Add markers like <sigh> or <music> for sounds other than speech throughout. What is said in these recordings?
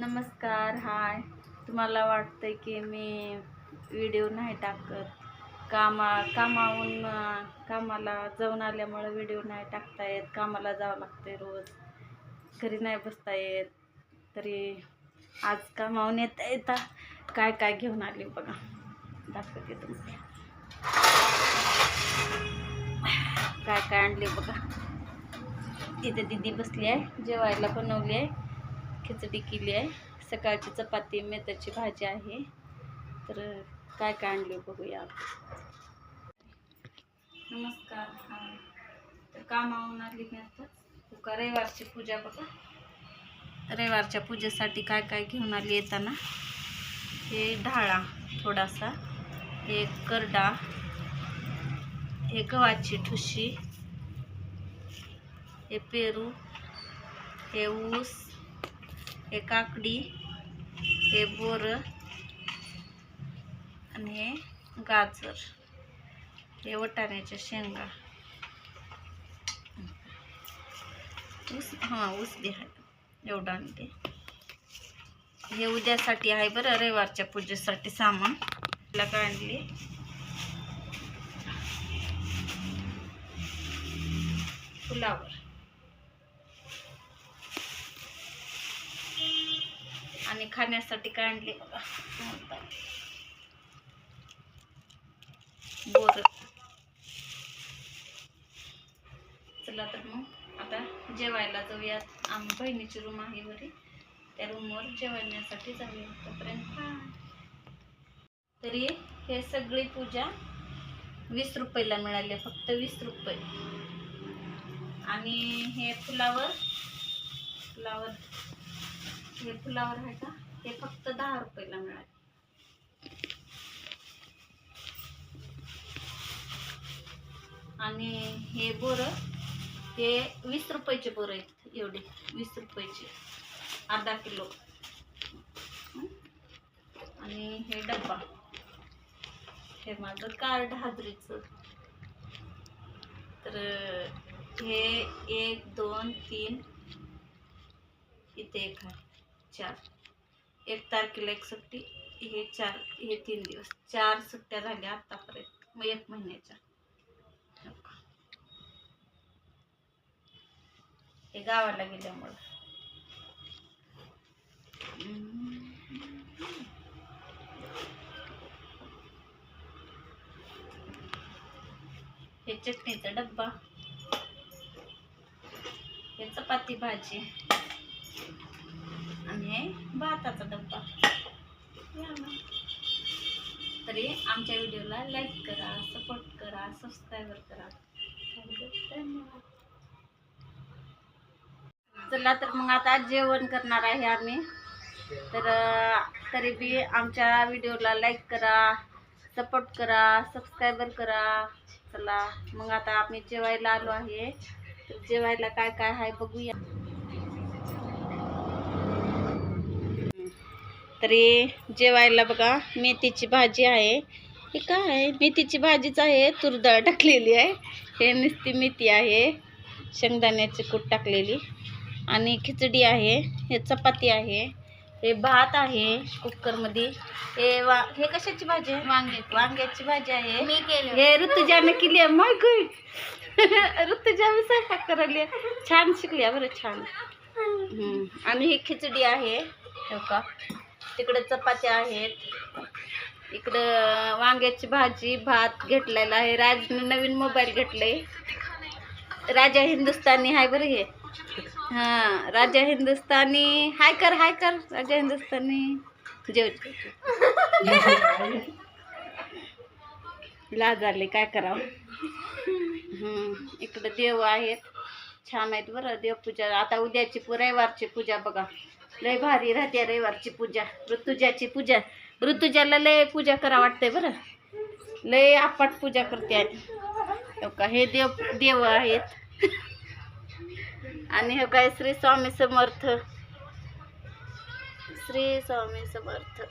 नमस्कार हाय. तुम्हाला वाटतं की मी व्हिडिओ नाही टाकत. कामा कामाहून कामाला जाऊन आल्यामुळं व्हिडिओ नाही टाकता येत. कामाला जावं लागतंय रोज. घरी नाही बसता येत. तरी आज कामावून येता येता काय काय घेऊन आली बघा. दाखवते तुम्ही काय काय आणले बघा. तिथे दिदी बसली आहे. जेवायला बनवली आहे. खिचडी केली आहे. सकाळची चपाती मेथ्याची भाजी आहे. तर काय काय आणले बघूया नमस्कार. हां. तर कामावून आली मी आता. तुका रविवारची पूजा बघा. रविवारच्या पूजेसाठी काय काय घेऊन आली येताना? हे ढाळा थोडासा हे करडा हे गव्हाची ठुशी हे पेरू हे ऊस हे काकडी हे बोरं आणि हे गाजर. हे वटाण्याच्या शेंगा. ऊस हां ऊस दे. आहे आणते. हे उद्यासाठी आहे बरं रविवारच्या पूजेसाठी सामान. त्याला काय आणले? फुलावर. आणि खाण्यासाठी काय आणले बोर. चला तर मग आता जेवायला जाऊयात. आम्ही बहिणीची रूम आहे बरी त्या रूमवर जेवण्यासाठी जाऊया तोपर्यंत. तरी हे सगळी पूजा वीस रुपयाला मिळाली फक्त वीस रुपये. आणि हे फुलावर फुलावर हे फुलावर आहे का? हे फक्त दहा रुपयाला मिळाले. आणि हे बोरं हे वीस रुपयाचे बोर आहेत एवढे वीस रुपयाचे अर्धा किलो. आणि हे डब्बा. हे माझं कार्ड हाजरीचं. तर हे एक दोन तीन इथे एक आहे. चार. एक तारखेला एक सुट्टी हे चार हे तीन दिवस. चार सुट्ट्या झाल्या आतापर्यंत मग एक महिन्याच्या. हे गावाला गेल्यामुळं. हे चटणीचा डब्बा. हे चपाती भाजी. आणि हे भाताचा डब्बा. तरी आमच्या व्हिडिओला लाईक करा सपोर्ट करा सबस्क्राईबर करा. चला तर मग आता जेवण करणार आहे आम्ही. तर तरी बी आमच्या व्हिडिओला लाईक करा सपोर्ट करा सबस्क्रायबर करा. चला मग आता आम्ही जेवायला आलो आहे. तर जेवायला काय काय आहे बघूया. तरी जेवायला बघा मेथीची भाजी आहे. हे काय आहे? मेथीची भाजीच आहे तूर डाळ टाकलेली आहे. हे नुसती मेथी आहे. शेंगदाण्याची कूट टाकलेली. आणि खिचडी आहे हे चपाती आहे. हे भात आहे कुकरमध्ये. हे वा हे कशाची भाजी आहे? वांगे वांग्याची भाजी आहे. मी केलं. हे ऋतुजाने केली आहे. मग ऋतुजा मी स्वयंपाक करायली. छान शिकली आहे बरं छान. आणि ही खिचडी आहे. हो का तिकडे चपात्या आहेत. इकडं वांग्याची भाजी भात घेतलेला आहे. राजने नवीन मोबाईल घेतले. राजा हिंदुस्तानी हाय बरं हे. हां राजा हिंदुस्तानी हाय कर हाय कर राजा हिंदुस्तानी जेव. <laughs> लाज आले काय करावं? इकडं देव आहेत. छान आहेत बरं देवपूजा. आता उद्याची पू- रविवारची पूजा बघा. लय भारी राहते रविवारची पूजा ऋतुजाची पूजा. ऋतुजाला लय पूजा करा वाटते बरं. लय आपाट पूजा करते आहे हो का हे देव देव आहेत. आणि हे काय श्री स्वामी समर्थ. श्री स्वामी समर्थ.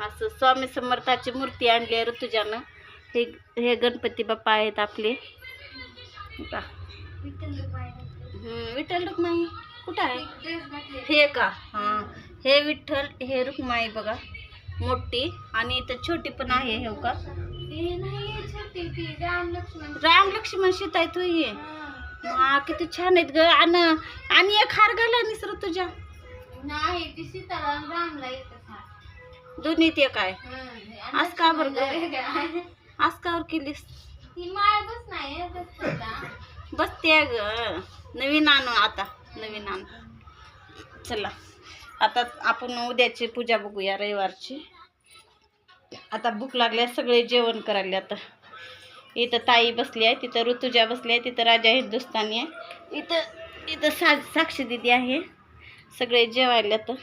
असं स्वामी समर्थाची मूर्ती आणली आहे ऋतुजानं. हे हे गणपती बाप्पा आहेत आपले. का विठ्ठल रुक्माई. कुठं आहे? हे का? हां. हे विठ्ठल हे रुक्माई बघा. मोठी आणि इथं छोटी पण आहे हे का? राम लक्ष्मण. सीता आहे तू ये. हा. किती छान आहेत ग. आणि आणि एक हार घाला निसर तुझ्या. नाही ती सीताराम रामला येत दोन्ही ते काय आज का बरं ग? आज कावर केलीस? ती माळ बस नाही बसते ग. नवीन आणू आता. नवीन आणू. चला. आता आपण उद्याची पूजा बघूया रविवारची. आता भूक लागल्या सगळे जेवण करायला आता. इथं ताई बसली आहे तिथं ऋतुजा बसली आहे तिथं राजा हिंदुस्थानी आहे. इथं इथं सा साक्षी दिदी आहे. सगळे जेवायला तर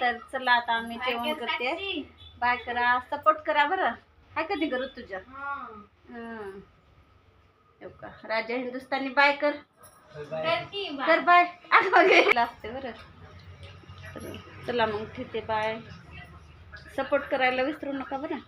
तर चला आता आम्ही जेवण करते. बाय करा. सपोर्ट करा बरं. हाय कधी करू तुझ्या का? राजा हिंदुस्थानी बाय कर. कर बाय? असते बरं. तर चला मग ठेवते बाय. सपोर्ट करायला विसरू नका बरं.